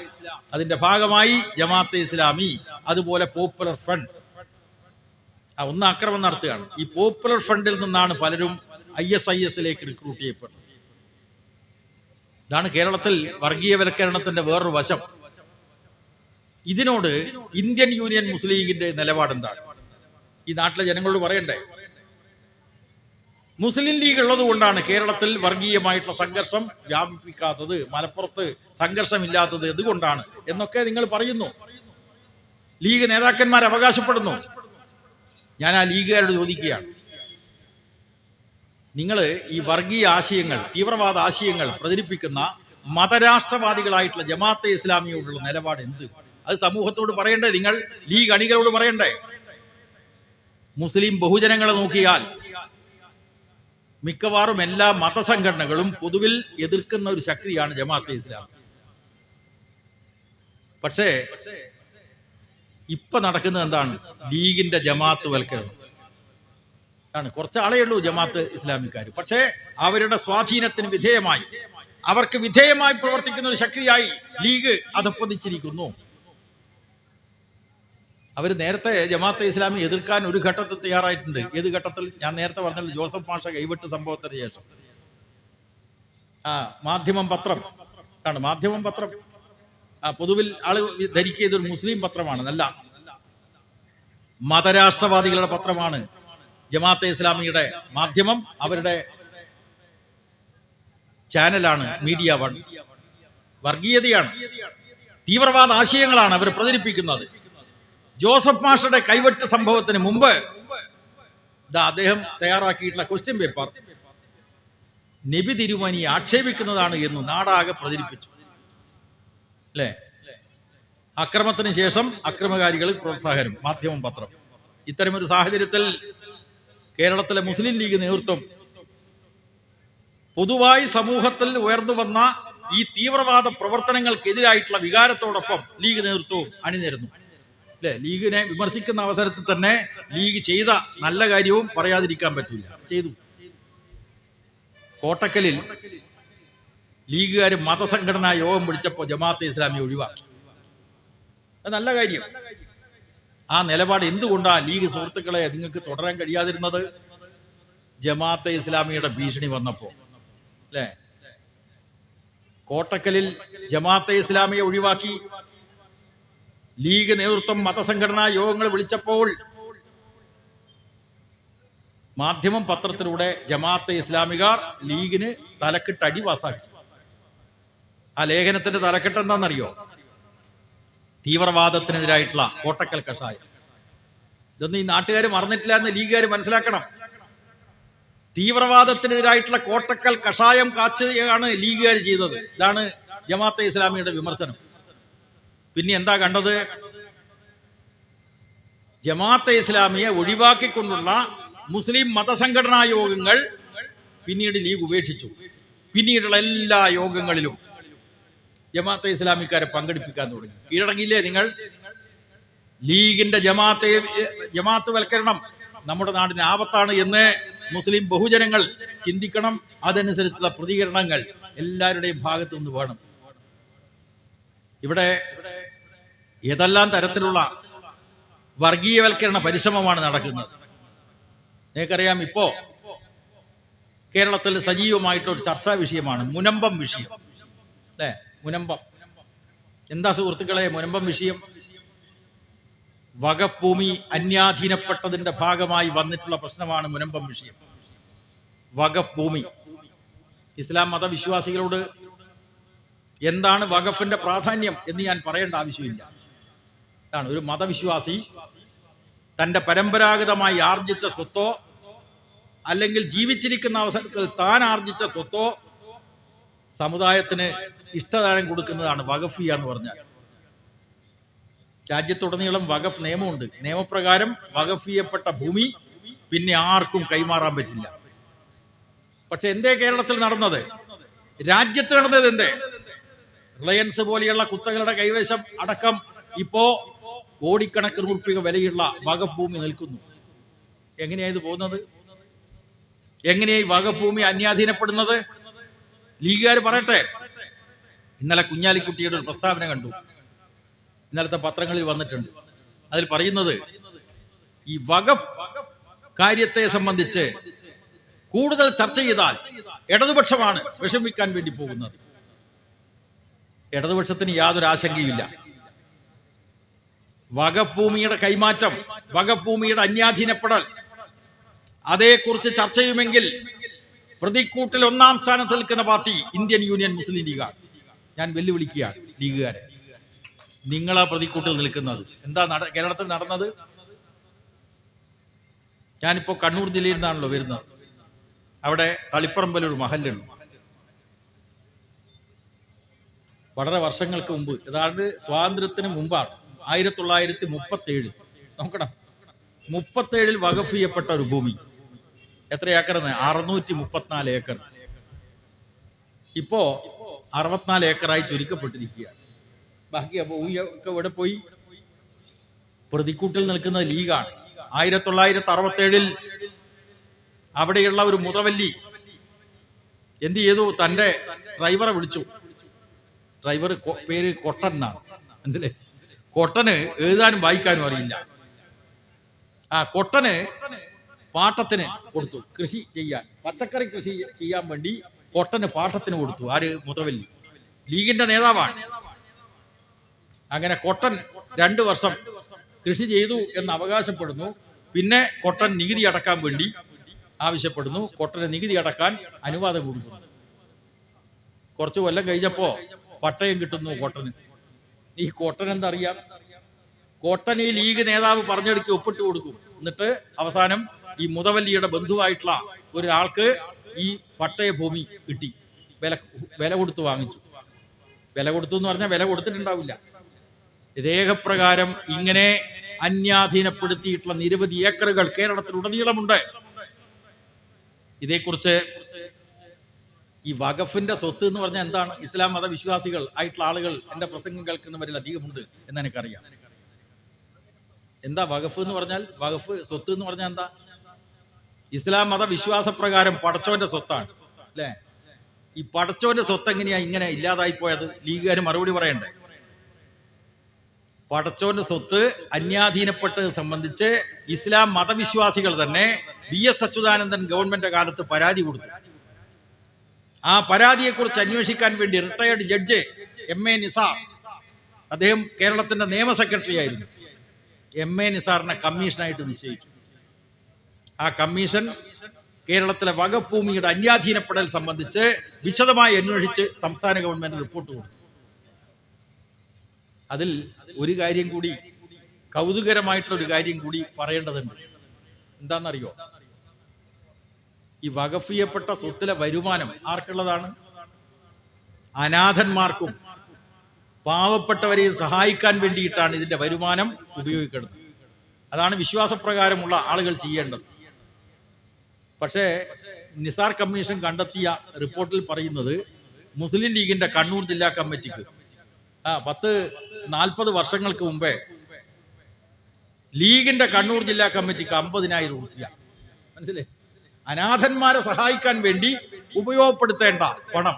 അതിന്റെ ഭാഗമായി ജമാഅത്തെ ഇസ്ലാമി അതുപോലെ പോപ്പുലർ ഫ്രണ്ട്. ആ ഒന്ന് ആക്രമം നടത്തുകയാണ്. ഈ പോപ്പുലർ ഫ്രണ്ടിൽ നിന്നാണ് പലരും ഐ എസ് ഐ എസിലേക്ക് റിക്രൂട്ട് ചെയ്യപ്പെടുന്നത് ഇതാണ് കേരളത്തിൽ വർഗീയവൽക്കരണത്തിന്റെ വേറൊരു വശം. ഇതിനോട് ഇന്ത്യൻ യൂണിയൻ മുസ്ലിം ലീഗിന്റെ നിലപാട് എന്താണ് ഈ നാട്ടിലെ ജനങ്ങളോട് പറയണ്ടേ? മുസ്ലിം ലീഗ് ഉള്ളത് കൊണ്ടാണ് കേരളത്തിൽ വർഗീയമായിട്ടുള്ള സംഘർഷം വ്യാപിപ്പിക്കാത്തത് മലപ്പുറത്ത് സംഘർഷമില്ലാത്തത് എന്തുകൊണ്ടാണ് എന്നൊക്കെ നിങ്ങൾ പറയുന്നു. ലീഗ് നേതാക്കന്മാർ അവകാശപ്പെടുന്നു. ഞാൻ ആ ലീഗുകാരോട് ചോദിക്കുകയാണ്. നിങ്ങൾ ഈ വർഗീയ ആശയങ്ങൾ തീവ്രവാദ ആശയങ്ങൾ പ്രചരിപ്പിക്കുന്ന മതരാഷ്ട്രവാദികളായിട്ടുള്ള ജമാഅത്തെ ഇസ്ലാമിയോടുള്ള നിലപാട് എന്ത്? അത് സമൂഹത്തോട് പറയണ്ടേ നിങ്ങൾ? ലീഗ് അണികളോട് പറയണ്ടേ? മുസ്ലിം ബഹുജനങ്ങളെ നോക്കിയാൽ മിക്കവാറും എല്ലാ മതസംഘടനകളും പൊതുവിൽ എതിർക്കുന്ന ഒരു ശക്തിയാണ് ജമാഅത്തെ ഇസ്ലാം. പക്ഷേ ഇപ്പൊ നടക്കുന്നത് എന്താണ്? ലീഗിന്റെ ജമാഅത്ത് വൽക്കരണം ആണ്. കുറച്ച് ആളേ ഉള്ളൂ ജമാഅത്ത് ഇസ്ലാമിക്കാർ പക്ഷേ അവരുടെ സ്വാധീനത്തിന് വിധേയമായി അവർക്ക് വിധേയമായി പ്രവർത്തിക്കുന്ന ഒരു ശക്തിയായി ലീഗ് അധപ്പതിച്ചിരിക്കുന്നു അവർ നേരത്തെ ജമാഅത്തെ ഇസ്ലാമി എതിർക്കാൻ ഒരു ഘട്ടത്തിൽ തയ്യാറായിട്ടുണ്ട്. ഏത് ഘട്ടത്തിൽ? ഞാൻ നേരത്തെ പറഞ്ഞല്ലോ ജോസഫ് മാഷ കൈവിട്ട് സംഭവത്തിന് ശേഷം. ആ മാധ്യമം പത്രം. ആണ് മാധ്യമം പത്രം. ആ പൊതുവിൽ ആൾ ധരിക്കുക ഒരു മുസ്ലിം പത്രമാണ് നല്ല. മതരാഷ്ട്രവാദികളുടെ പത്രമാണ് ജമാഅത്തെ ഇസ്ലാമിയുടെ മാധ്യമം. അവരുടെ ചാനലാണ് മീഡിയ വൺ. വർഗീയതയാണ്. തീവ്രവാദ ആശയങ്ങളാണ് അവർ പ്രചരിപ്പിക്കുന്നത്. ജോസഫ് മാഷയുടെ കൈവറ്റ സംഭവത്തിന് മുമ്പ് അദ്ദേഹം തയ്യാറാക്കിയിട്ടുള്ള ക്വസ്റ്റ്യൻ പേപ്പർ നബി തിരുമനി ആക്ഷേപിക്കുന്നതാണ് എന്ന് നാടാകെ പ്രചരിപ്പിച്ചു. അല്ലേ? അക്രമത്തിന് ശേഷം അക്രമകാരികൾ പ്രോത്സാഹനം മാധ്യമം പത്രം. ഇത്തരമൊരു സാഹചര്യത്തിൽ കേരളത്തിലെ മുസ്ലിം ലീഗ് നേതൃത്വം പൊതുവായി സമൂഹത്തിൽ ഉയർന്നു വന്ന ഈ തീവ്രവാദ പ്രവർത്തനങ്ങൾക്കെതിരായിട്ടുള്ള വികാരത്തോടൊപ്പം ലീഗ് നേതൃത്വവും അണിനിരന്നു. അല്ലെ? ലീഗിനെ വിമർശിക്കുന്ന അവസരത്തിൽ തന്നെ ലീഗ് ചെയ്ത നല്ല കാര്യവും പറയാതിരിക്കാൻ പറ്റില്ല ചെയ്തു. കോട്ടക്കലിൽ ലീഗുകാർ മതസംഘടനാ യോഗം വിളിച്ചപ്പോൾ ജമാഅത്തെ ഇസ്ലാമി ഒഴിവാക്കി. അത് നല്ല കാര്യം. ആ നിലപാട് എന്തുകൊണ്ടാണ് ലീഗ് സുഹൃത്തുക്കളെ നിങ്ങൾക്ക് തുടരാൻ കഴിയാതിരുന്നത്? ജമാഅത്തെ ഇസ്ലാമിയുടെ ഭീഷണി വന്നപ്പോ. അല്ലേ? കോട്ടക്കലിൽ ജമാഅത്തെ ഇസ്ലാമിയെ ഒഴിവാക്കി. ലീഗ് നേതൃത്വം മതസംഘടനാ യോഗങ്ങൾ വിളിച്ചപ്പോൾ മാധ്യമം പത്രത്തിലൂടെ ജമാഅത്തെ ഇസ്ലാമികാർ ലീഗിന് തലക്കിട്ട് അടി പാസാക്കി. ആ ലേഖനത്തിന്റെ തലക്കെട്ട് എന്താണെന്നറിയോ? തീവ്രവാദത്തിനെതിരായിട്ടുള്ള കോട്ടക്കൽ കഷായം. ഇതൊന്നും ഈ നാട്ടുകാർ മറന്നിട്ടില്ല എന്ന് ലീഗുകാർ മനസ്സിലാക്കണം. തീവ്രവാദത്തിനെതിരായിട്ടുള്ള കോട്ടക്കൽ കഷായം കാച്ചുകയാണ് ലീഗുകാർ ചെയ്തത്. ഇതാണ് ജമാഅത്തെ ഇസ്ലാമിയുടെ വിമർശനം. പിന്നെ എന്താ കണ്ടത്? ജമാഅത്തെ ഇസ്ലാമിയെ ഒഴിവാക്കിക്കൊണ്ടുള്ള മുസ്ലിം മതസംഘടനാ യോഗങ്ങൾ പിന്നീട് ലീഗ് ഉപേക്ഷിച്ചു. പിന്നീടുള്ള എല്ലാ യോഗങ്ങളിലും ജമാഅത്തെ ഇസ്ലാമിക്കാരെ പങ്കെടുപ്പിക്കാൻ തുടങ്ങി. കീഴടങ്ങിയില്ലേ നിങ്ങൾ? ലീഗിന്റെ ജമാഅത്തെ ജമാഅത്ത് വൽക്കരണം നമ്മുടെ നാടിന് ആപത്താണ് എന്ന് മുസ്ലിം ബഹുജനങ്ങൾ ചിന്തിക്കണം. അതനുസരിച്ചുള്ള പ്രതികരണങ്ങൾ എല്ലാവരുടെയും ഭാഗത്തു നിന്ന് വേണം. ഇവിടെ ഏതെല്ലാം തരത്തിലുള്ള വർഗീയവൽക്കരണ പരിശ്രമമാണ് നടക്കുന്നത്? നിങ്ങൾക്കറിയാം ഇപ്പോ കേരളത്തിൽ സജീവമായിട്ടൊരു ചർച്ചാ വിഷയമാണ് മുനമ്പം വിഷയം. അല്ലേ? മുനമ്പം. എന്താ സുഹൃത്തുക്കളെ മുനമ്പം വിഷയം? വകഭൂമി ഭൂമി അന്യാധീനപ്പെട്ടതിന്റെ ഭാഗമായി വന്നിട്ടുള്ള പ്രശ്നമാണ് മുനമ്പം വിഷയം. വകഭൂമി. ഭൂമി ഇസ്ലാം മതവിശ്വാസികളോട് എന്താണ് വഖഫിന്റെ പ്രാധാന്യം എന്ന് ഞാൻ പറയേണ്ട ആവശ്യമില്ല. ആണ് ഒരു മതവിശ്വാസി തന്റെ പരമ്പരാഗതമായി ആർജിച്ച സ്വത്തോ അല്ലെങ്കിൽ ജീവിച്ചിരിക്കുന്ന അവസരത്തിൽ താൻ ആർജിച്ച സ്വത്തോ സമുദായത്തിന് ഇഷ്ടദാനം കൊടുക്കുന്നതാണ് വഖഫിയ എന്ന് പറഞ്ഞാൽ. രാജ്യത്തുടനീളം വഖഫ് നിയമമുണ്ട്. നിയമപ്രകാരം വഖഫ് ചെയ്യപ്പെട്ട ഭൂമി പിന്നെ ആർക്കും കൈമാറാൻ പറ്റില്ല. പക്ഷെ എന്തേ കേരളത്തിൽ നടന്നത്? രാജ്യത്ത് നടന്നത് എന്തേ? റിലയൻസ് പോലെയുള്ള കുത്തകളുടെ കൈവശം അടക്കം ഇപ്പോ കോടിക്കണക്കിന് ഉറുപ്പിക വിലയുള്ള വകഭൂമി ഭൂമി നിൽക്കുന്നു. എങ്ങനെയാ ഇത് പോകുന്നത്? എങ്ങനെയാ ഈ വകഫ് ഭൂമി അന്യാധീനപ്പെടുന്നത്? ലീഗുകാർ പറയട്ടെ. ഇന്നലെ കുഞ്ഞാലിക്കുട്ടിയുടെ ഒരു പ്രസ്താവന കണ്ടു. ഇന്നലത്തെ പത്രങ്ങളിൽ വന്നിട്ടുണ്ട്. അതിൽ പറയുന്നത് ഈ വക കാര്യത്തെ സംബന്ധിച്ച് കൂടുതൽ ചർച്ച ചെയ്താൽ ഇടതുപക്ഷമാണ് വിഷമിക്കാൻ വേണ്ടി പോകുന്നത്. ഇടതുപക്ഷത്തിന് യാതൊരു ആശങ്കയുമില്ല. വകഭൂമിയുടെ കൈമാറ്റം വകഭൂമിയുടെ അന്യാധീനപ്പെടൽ അതേക്കുറിച്ച് ചർച്ച ചെയ്യുമെങ്കിൽ പ്രതിക്കൂട്ടിൽ ഒന്നാം സ്ഥാനത്ത് നിൽക്കുന്ന പാർട്ടി ഇന്ത്യൻ യൂണിയൻ മുസ്ലിം ലീഗാണ് ഞാൻ വെല്ലുവിളിക്കുകയാണ് ലീഗുകാരെ. നിങ്ങളാ പ്രതിക്കൂട്ടിൽ നിൽക്കുന്നത്. എന്താ നട കേരളത്തിൽ നടന്നത്? ഞാനിപ്പോ കണ്ണൂർ ജില്ലയിൽ നിന്നാണല്ലോ വരുന്നത്. അവിടെ തളിപ്പറമ്പലൊരു മഹലുണ്ട് വളരെ വർഷങ്ങൾക്ക് മുമ്പ് ഏതാണ്ട് സ്വാതന്ത്ര്യത്തിന് മുമ്പാണ് ആയിരത്തി തൊള്ളായിരത്തി മുപ്പത്തി ഏഴിൽ നോക്കണം മുപ്പത്തേഴിൽ വകഫ് ചെയ്യപ്പെട്ട ഒരു ഭൂമി. എത്ര ഏക്കർ അറുന്നൂറ്റി മുപ്പത്തിനാല് ഏക്കർ. ഇപ്പോ അറുപത്തിനാല് ഏക്കറായി ചുരുക്കപ്പെട്ടിരിക്കുകയാണ്. ബാക്കി ഭൂമിയൊക്കെ ഒക്കെ ഇവിടെ പോയി? പ്രതിക്കൂട്ടിൽ നിൽക്കുന്ന ലീഗാണ്. ആയിരത്തി തൊള്ളായിരത്തി അറുപത്തി ഏഴിൽ അവിടെയുള്ള ഒരു മുതവല്ലി എന്ത് ചെയ്തു? തന്റെ ഡ്രൈവറെ വിളിച്ചു. ഡ്രൈവർ പേര് കൊട്ടൻ എന്നാണ്. മനസ്സിലേ കൊട്ടന് എഴുതാനും വായിക്കാനും അറിയില്ല. ആ കൊട്ടന് പാട്ടത്തിന് കൊടുത്തു. കൃഷി ചെയ്യാൻ പച്ചക്കറി കൃഷി ചെയ്യാൻ വേണ്ടി കൊട്ടന് പാട്ടത്തിന് കൊടുത്തു. ആര്? മുതവല്ലി. ലീഗിന്റെ നേതാവാണ്. അങ്ങനെ കൊട്ടൻ രണ്ടു വർഷം കൃഷി ചെയ്തു എന്ന് അവകാശപ്പെടുന്നു. പിന്നെ കൊട്ടൻ നികുതി അടക്കാൻ വേണ്ടി ആവശ്യപ്പെടുന്നു. കൊട്ടന് നികുതി അടക്കാൻ അനുവാദം കൊടുക്കുന്നു. കുറച്ച് കൊല്ലം കഴിഞ്ഞപ്പോ പട്ടയം കിട്ടുന്നു കോട്ടന്. ഈ കോട്ടൻ എന്തറിയാം? കോട്ടൻ ഈ ലീഗ് നേതാവ് പറഞ്ഞെടുക്കി ഒപ്പിട്ട് കൊടുക്കും. എന്നിട്ട് അവസാനം ഈ മുതവല്ലിയുടെ ബന്ധുവായിട്ടുള്ള ഒരാൾക്ക് ഈ പട്ടയ ഭൂമി കിട്ടി. വില വില കൊടുത്ത് വാങ്ങിച്ചു. വില കൊടുത്തു എന്ന് പറഞ്ഞാൽ വില കൊടുത്തിട്ടുണ്ടാവില്ല. രേഖപ്രകാരം ഇങ്ങനെ അന്യാധീനപ്പെടുത്തിയിട്ടുള്ള നിരവധി ഏക്കറുകൾ കേരളത്തിൽ കേരളത്തിലുടനീളമുണ്ട് ഇതേക്കുറിച്ച് ഈ വഖഫിന്റെ സ്വത്ത് എന്ന് പറഞ്ഞാൽ എന്താണ്? ഇസ്ലാം മതവിശ്വാസികൾ ആയിട്ടുള്ള ആളുകൾ എന്റെ പ്രസംഗം കേൾക്കുന്നവരിൽ അധികമുണ്ട് എന്ന് എനിക്കറിയാം. എന്താ വഖഫ് എന്ന് പറഞ്ഞാൽ? വഖഫ് സ്വത്ത് എന്ന് പറഞ്ഞാൽ എന്താ? ഇസ്ലാം മതവിശ്വാസ പ്രകാരം പടച്ചോന്റെ സ്വത്താണ് അല്ലേ? ഈ പടച്ചോന്റെ സ്വത്ത് എങ്ങനെയാ ഇങ്ങനെ ഇല്ലാതായി പോയത്? ലീഗുകാർ മറുപടി പറയണ്ടേ? പടച്ചോന്റെ സ്വത്ത് അന്യാധീനപ്പെട്ടത് സംബന്ധിച്ച് ഇസ്ലാം മതവിശ്വാസികൾ തന്നെ വി എസ് അച്യുതാനന്ദൻ ഗവൺമെന്റ് കാലത്ത് പരാതി കൊടുത്തു. ആ പരാതിയെക്കുറിച്ച് അന്വേഷിക്കാൻ വേണ്ടി retired judge M A Nisar അദ്ദേഹം കേരളത്തിന്റെ നിയമ സെക്രട്ടറി ആയിരുന്നു. എം എ നിസാറിനെ കമ്മീഷനായിട്ട് നിശ്ചയിച്ചു. ആ കമ്മീഷൻ കേരളത്തിലെ വകഭൂമിയുടെ അന്യാധീനപ്പെടൽ സംബന്ധിച്ച് വിശദമായി അന്വേഷിച്ച് സംസ്ഥാന ഗവൺമെന്റ് റിപ്പോർട്ട് കൊടുത്തു. അതിൽ ഒരു കാര്യം കൂടി കൗതുകരമായിട്ടുള്ള ഒരു കാര്യം കൂടി പറയേണ്ടതുണ്ട്. എന്താണെന്നറിയോ? ഈ വകഫ് ചെയ്യപ്പെട്ട സ്വത്തിലെ വരുമാനം ആർക്കുള്ളതാണ്? അനാഥന്മാർക്കും പാവപ്പെട്ടവരെയും സഹായിക്കാൻ വേണ്ടിയിട്ടാണ് ഇതിന്റെ വരുമാനം ഉപയോഗിക്കുന്നത്. അതാണ് വിശ്വാസപ്രകാരമുള്ള ആളുകൾ ചെയ്യേണ്ടത്. പക്ഷേ നിസാർ കമ്മീഷൻ കണ്ടെത്തിയ റിപ്പോർട്ടിൽ പറയുന്നത് മുസ്ലിം ലീഗിന്റെ കണ്ണൂർ ജില്ലാ കമ്മിറ്റിക്ക്. ആ പത്ത് നാൽപ്പത് വർഷങ്ങൾക്ക് മുമ്പേ ലീഗിന്റെ കണ്ണൂർ ജില്ലാ കമ്മിറ്റിക്ക് അമ്പതിനായിരം റുപ്യ മനസ്സിലേ അനാഥന്മാരെ സഹായിക്കാൻ വേണ്ടി ഉപയോഗപ്പെടുത്തേണ്ട പണം.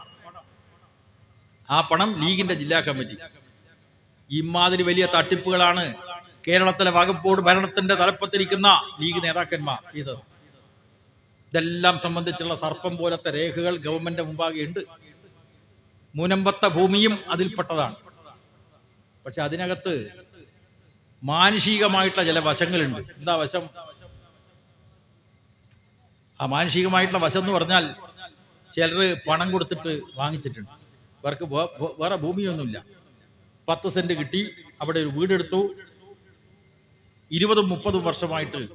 ആ പണം ലീഗിന്റെ ജില്ലാ കമ്മിറ്റി. ഇമാതിരി വലിയ തട്ടിപ്പുകളാണ് കേരളത്തിലെ വകുപ്പോട് ഭരണത്തിന്റെ തലപ്പത്തിരിക്കുന്ന ലീഗ് നേതാക്കന്മാർ ചെയ്തത്. ഇതെല്ലാം സംബന്ധിച്ചുള്ള സർപ്പം പോലത്തെ രേഖകൾ ഗവൺമെന്റ് മുമ്പാകെ ഉണ്ട്. മുനമ്പത്ത ഭൂമിയും അതിൽപ്പെട്ടതാണ്. പക്ഷെ അതിനകത്ത് മാനുഷികമായിട്ടുള്ള ചില വശങ്ങളുണ്ട്. എന്താ വശം? ആ മാനുഷികമായിട്ടുള്ള വശം എന്ന് പറഞ്ഞാൽ ചിലർ പണം കൊടുത്തിട്ട് വാങ്ങിച്ചിട്ടുണ്ട്. വേ- വേറെ ഭൂമിയൊന്നുമില്ല. പത്ത് സെന്റ് കിട്ടി അവിടെ ഒരു വീടെടുത്തു. ഇരുപതും മുപ്പതും വർഷമായിട്ട്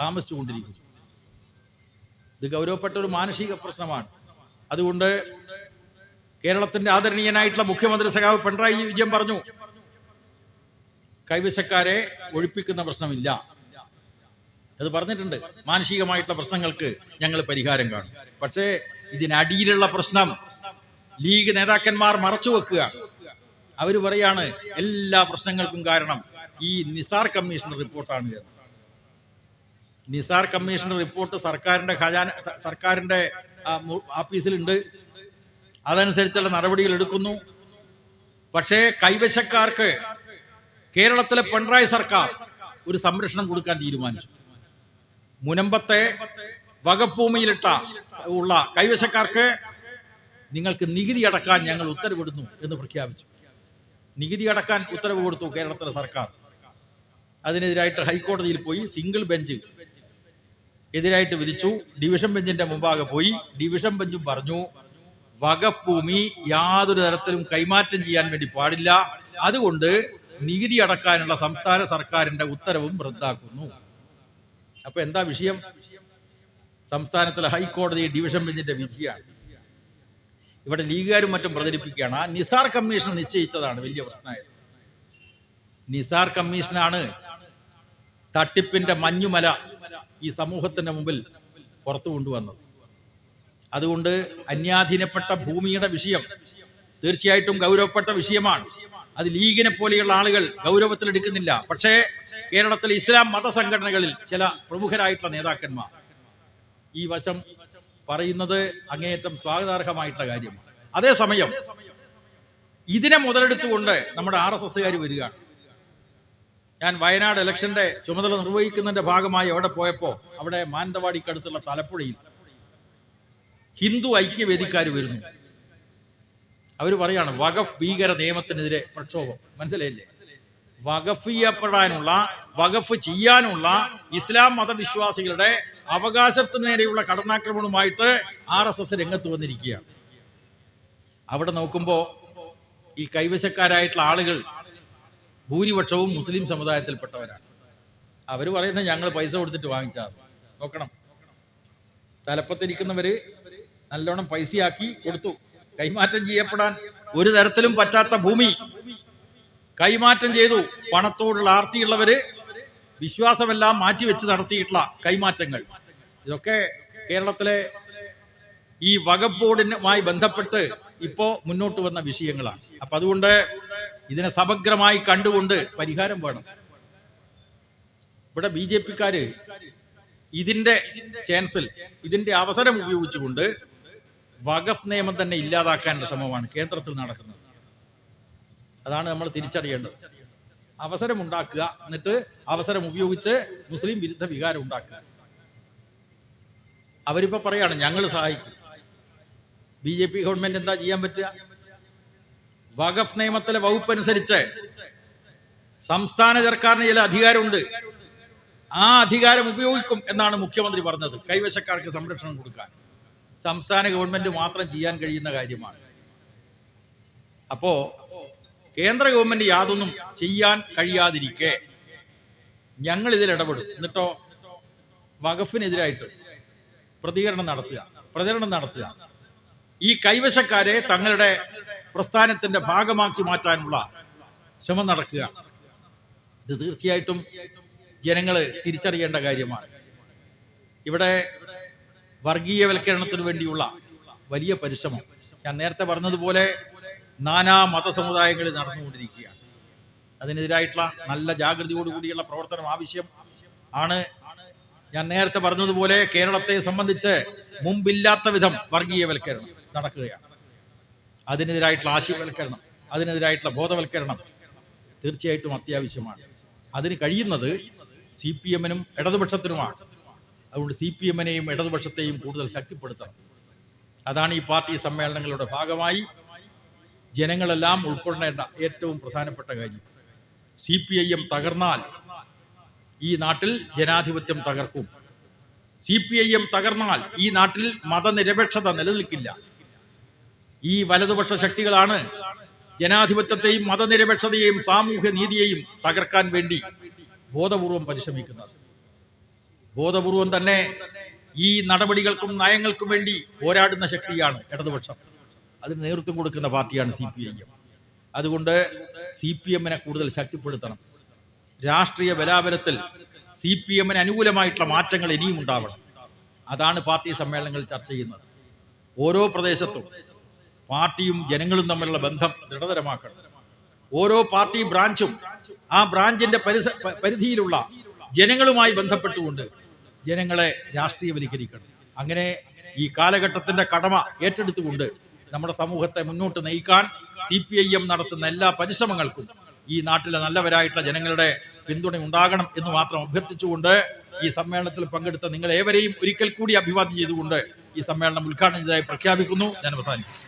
താമസിച്ചുകൊണ്ടിരിക്കുന്നു. ഇത് ഗൗരവപ്പെട്ട ഒരു മാനസിക പ്രശ്നമാണ്. അതുകൊണ്ട് കേരളത്തിന്റെ ആദരണീയനായിട്ടുള്ള മുഖ്യമന്ത്രി സഖാവ് പിണറായി വിജയൻ പറഞ്ഞു കൈവശക്കാരെ ഒഴിപ്പിക്കുന്ന പ്രശ്നമില്ല. അത് പറഞ്ഞിട്ടുണ്ട്. മാനസികമായിട്ടുള്ള പ്രശ്നങ്ങൾക്ക് ഞങ്ങൾ പരിഹാരം കാണും. പക്ഷേ ഇതിനടിയിലുള്ള പ്രശ്നം ലീഗ് നേതാക്കന്മാർ മറച്ചു വെക്കുക. അവർ പറയാണ് എല്ലാ പ്രശ്നങ്ങൾക്കും കാരണം ഈ നിസാർ കമ്മീഷൻ റിപ്പോർട്ടാണ് എന്ന്. നിസാർ കമ്മീഷൻ റിപ്പോർട്ട് സർക്കാരിന്റെ ഖജാന സർക്കാരിന്റെ ഓഫീസിലുണ്ട്. അതനുസരിച്ചുള്ള നടപടികൾ എടുക്കുന്നു. പക്ഷേ കൈവശക്കാർക്ക് കേരളത്തിലെ പിണറായി സർക്കാർ ഒരു സംരക്ഷണം കൊടുക്കാൻ തീരുമാനിച്ചു. മുനമ്പത്തെ വകഭൂമിയിലിട്ട ഉള്ള കൈവശക്കാർക്ക് നിങ്ങൾക്ക് നികുതി അടക്കാൻ ഞങ്ങൾ ഉത്തരവിടുന്നു എന്ന് പ്രഖ്യാപിച്ചു. നികുതി അടക്കാൻ ഉത്തരവ് കൊടുത്തു കേരളത്തിലെ സർക്കാർ. അതിനെതിരായിട്ട് ഹൈക്കോടതിയിൽ പോയി സിംഗിൾ ബെഞ്ച് എതിരായിട്ട് വിധിച്ചു. ഡിവിഷൻ ബെഞ്ചിന്റെ മുമ്പാകെ പോയി. ഡിവിഷൻ ബെഞ്ചും പറഞ്ഞു വകഭൂമി ഭൂമി യാതൊരു തരത്തിലും കൈമാറ്റം ചെയ്യാൻ വേണ്ടി പാടില്ല. അതുകൊണ്ട് നികുതി അടക്കാനുള്ള സംസ്ഥാന സർക്കാരിന്റെ ഉത്തരവും റദ്ദാക്കുന്നു. അപ്പൊ എന്താ വിഷയം? സംസ്ഥാനത്തിലെ ഹൈക്കോടതി ഡിവിഷൻ ബെഞ്ചിന്റെ വിധിയാണ്. ഇവിടെ ലീഗുകാരും മറ്റും പ്രചരിപ്പിക്കുകയാണ്. ആ നിസാർ കമ്മീഷൻ നിശ്ചയിച്ചതാണ് വലിയ പ്രശ്നമായത്. നിസാർ കമ്മീഷനാണ് തട്ടിപ്പിന്റെ മഞ്ഞുമല ഈ സമൂഹത്തിന്റെ മുമ്പിൽ പുറത്തു കൊണ്ടുവന്നത്. അതുകൊണ്ട് അന്യാധീനപ്പെട്ട ഭൂമിയുടെ വിഷയം തീർച്ചയായിട്ടും ഗൗരവപ്പെട്ട വിഷയമാണ്. അത് ലീഗിനെ പോലെയുള്ള ആളുകൾ ഗൗരവത്തിൽ എടുക്കുന്നില്ല. പക്ഷേ കേരളത്തിലെ ഇസ്ലാം മതസംഘടനകളിൽ ചില പ്രമുഖരായിട്ടുള്ള നേതാക്കന്മാർ ഈ വശം പറയുന്നത് അങ്ങേയറ്റം സ്വാഗതാർഹമായിട്ടുള്ള കാര്യമാണ് അതേസമയം ഇതിനെ മുതലെടുത്തുകൊണ്ട് നമ്മുടെ ആർ എസ് എസ്സുകാർ വരികയാണ്. ഞാൻ വയനാട് ഇലക്ഷന്റെ ചുമതല നിർവഹിക്കുന്നതിന്റെ ഭാഗമായി അവിടെ പോയപ്പോൾ അവിടെ മാനന്തവാടിക്കടുത്തുള്ള തലപ്പുഴയിൽ ഹിന്ദു ഐക്യവേദിക്കാർ വരുന്നു. അവർ പറയാണ് വഖഫ് ഭീകര നിയമത്തിനെതിരെ പ്രക്ഷോഭം. മനസ്സിലായില്ലേ? വഖഫ് ചെയ്യപ്പെടാനുള്ള വഖഫ് ചെയ്യാനുള്ള ഇസ്ലാം മതവിശ്വാസികളുടെ അവകാശത്തിന് നേരെയുള്ള കടന്നാക്രമണവുമായിട്ട് ആർ എസ് എസ് രംഗത്ത് വന്നിരിക്കുകയാണ്. അവിടെ നോക്കുമ്പോൾ ഈ കൈവശക്കാരായിട്ടുള്ള ആളുകൾ ഭൂരിപക്ഷവും മുസ്ലിം സമുദായത്തിൽപ്പെട്ടവരാണ്. അവർ പറയുന്നത് ഞങ്ങൾ പൈസ കൊടുത്തിട്ട് വാങ്ങിച്ചാൽ നോക്കണം. തലപ്പത്തിരിക്കുന്നവര് നല്ലോണം പൈസയാക്കി കൊടുത്തു. കൈമാറ്റം ചെയ്യപ്പെടാൻ ഒരു തരത്തിലും പറ്റാത്ത ഭൂമി. കൈമാറ്റം ചെയ്തു. പണത്തോടുള്ള ആർത്തിയുള്ളവര് വിശ്വാസമെല്ലാം മാറ്റിവെച്ച് നടത്തിയിട്ടുള്ള കൈമാറ്റങ്ങൾ. ഇതൊക്കെ കേരളത്തിലെ ഈ വകബോർഡിനുമായി ബന്ധപ്പെട്ട് ഇപ്പോ മുന്നോട്ട് വന്ന വിഷയങ്ങളാണ്. അപ്പൊ അതുകൊണ്ട് ഇതിനെ സമഗ്രമായി കണ്ടുകൊണ്ട് പരിഹാരം വേണം. ഇവിടെ ബി ജെ പിക്കാര് ഇതിന്റെ ചാൻസിൽ ഇതിന്റെ അവസരം ഉപയോഗിച്ചുകൊണ്ട് വഖഫ് നിയമം തന്നെ ഇല്ലാതാക്കാനുള്ള ശ്രമമാണ് കേന്ദ്രത്തിൽ നടക്കുന്നത്. അതാണ് നമ്മൾ തിരിച്ചറിയേണ്ടത്. അവസരം ഉണ്ടാക്കുക എന്നിട്ട് അവസരം ഉപയോഗിച്ച് മുസ്ലിം വിരുദ്ധ വികാരം ഉണ്ടാക്കുക. അവരിപ്പോ പറയാണ് ഞങ്ങൾ സഹായിക്കും. ബി ജെ പി ഗവൺമെന്റ് എന്താ ചെയ്യാൻ പറ്റുക? വഖഫ് നിയമത്തിലെ വകുപ്പ് അനുസരിച്ച് സംസ്ഥാന സർക്കാരിന് ചില അധികാരമുണ്ട്. ആ അധികാരം ഉപയോഗിക്കും എന്നാണ് മുഖ്യമന്ത്രി പറഞ്ഞത്. കൈവശക്കാർക്ക് സംരക്ഷണം കൊടുക്കാൻ. സംസ്ഥാന ഗവൺമെന്റ് മാത്രം ചെയ്യാൻ കഴിയുന്ന കാര്യമാണ്. അപ്പോ കേന്ദ്ര ഗവൺമെന്റ് യാതൊന്നും ചെയ്യാൻ കഴിയാതിരിക്കെ ഞങ്ങൾ ഇതിൽ ഇടപെടും. എന്നിട്ടോ വകഫിനെതിരായിട്ട് പ്രതികരണം നടത്തുക പ്രചരണം നടത്തുക. ഈ കൈവശക്കാരെ തങ്ങളുടെ പ്രസ്ഥാനത്തിന്റെ ഭാഗമാക്കി മാറ്റാനുള്ള ശ്രമം നടക്കുക. ഇത് തീർച്ചയായിട്ടും ജനങ്ങൾ തിരിച്ചറിയേണ്ട കാര്യമാണ്. ഇവിടെ വർഗീയവൽക്കരണത്തിന് വേണ്ടിയുള്ള വലിയ പരിശ്രമം. ഞാൻ നേരത്തെ പറഞ്ഞതുപോലെ നാനാ മതസമുദായങ്ങളിൽ നടന്നുകൊണ്ടിരിക്കുകയാണ്. അതിനെതിരായിട്ടുള്ള നല്ല ജാഗ്രതയോടുകൂടിയുള്ള പ്രവർത്തനം ആവശ്യം ആണ്. ഞാൻ നേരത്തെ പറഞ്ഞതുപോലെ കേരളത്തെ സംബന്ധിച്ച് മുമ്പില്ലാത്ത വിധം വർഗീയവൽക്കരണം നടക്കുകയാണ്. അതിനെതിരായിട്ടുള്ള ആശയവൽക്കരണം അതിനെതിരായിട്ടുള്ള ബോധവൽക്കരണം തീർച്ചയായിട്ടും അത്യാവശ്യമാണ്. അതിന് കഴിയുന്നത് സി പി എമ്മിനും ഇടതുപക്ഷത്തിനുമാണ്. അതുകൊണ്ട് സി പി എമ്മിനെയും ഇടതുപക്ഷത്തെയും കൂടുതൽ ശക്തിപ്പെടുത്തണം. അതാണ് ഈ പാർട്ടി സമ്മേളനങ്ങളുടെ ഭാഗമായി ജനങ്ങളെല്ലാം ഉൾക്കൊള്ളേണ്ട ഏറ്റവും പ്രധാനപ്പെട്ട കാര്യം. സി പി ഐ എം തകർന്നാൽ ഈ നാട്ടിൽ ജനാധിപത്യം തകർക്കും. സി പി ഐ എം തകർന്നാൽ ഈ നാട്ടിൽ മതനിരപേക്ഷത നിലനിൽക്കില്ല. ഈ വലതുപക്ഷ ശക്തികളാണ് ജനാധിപത്യത്തെയും മതനിരപേക്ഷതയെയും സാമൂഹ്യ നീതിയെയും തകർക്കാൻ വേണ്ടി ബോധപൂർവം പരിശ്രമിക്കുന്നത്. ബോധപൂർവം തന്നെ ഈ നടപടികൾക്കും നയങ്ങൾക്കും വേണ്ടി പോരാടുന്ന ശക്തിയാണ് ഇടതുപക്ഷം. അതിന് നേതൃത്വം കൊടുക്കുന്ന പാർട്ടിയാണ് സി പി ഐ എം. അതുകൊണ്ട് സി പി എമ്മിനെ കൂടുതൽ ശക്തിപ്പെടുത്തണം. രാഷ്ട്രീയ ബലാബലത്തിൽ സി പി എമ്മിന് അനുകൂലമായിട്ടുള്ള മാറ്റങ്ങൾ ഇനിയും ഉണ്ടാവണം. അതാണ് പാർട്ടി സമ്മേളനങ്ങളിൽ ചർച്ച ചെയ്യുന്നത്. ഓരോ പ്രദേശത്തും പാർട്ടിയും ജനങ്ങളും തമ്മിലുള്ള ബന്ധം ദൃഢതരമാക്കണം. ഓരോ പാർട്ടി ബ്രാഞ്ചും ആ ബ്രാഞ്ചിന്റെ പരിധിയിലുള്ള ജനങ്ങളുമായി ബന്ധപ്പെട്ടുകൊണ്ട് ജനങ്ങളെ രാഷ്ട്രീയവൽക്കരിക്കണം. അങ്ങനെ ഈ കാലഘട്ടത്തിന്റെ കടമ ഏറ്റെടുത്തുകൊണ്ട് നമ്മുടെ സമൂഹത്തെ മുന്നോട്ട് നയിക്കാൻ സി പി ഐ എം നടത്തുന്ന എല്ലാ പരിശ്രമങ്ങൾക്കും ഈ നാട്ടിലെ നല്ലവരായിട്ടുള്ള ജനങ്ങളുടെ പിന്തുണ ഉണ്ടാകണം എന്ന് മാത്രം അഭ്യർത്ഥിച്ചുകൊണ്ട് ഈ സമ്മേളനത്തിൽ പങ്കെടുത്ത നിങ്ങൾ ഏവരെയും ഒരിക്കൽ കൂടി അഭിവാദ്യം ചെയ്തുകൊണ്ട് ഈ സമ്മേളനം ഉദ്ഘാടനം ചെയ്തതായി പ്രഖ്യാപിക്കുന്നു. ഞാൻ അവസാനിക്കും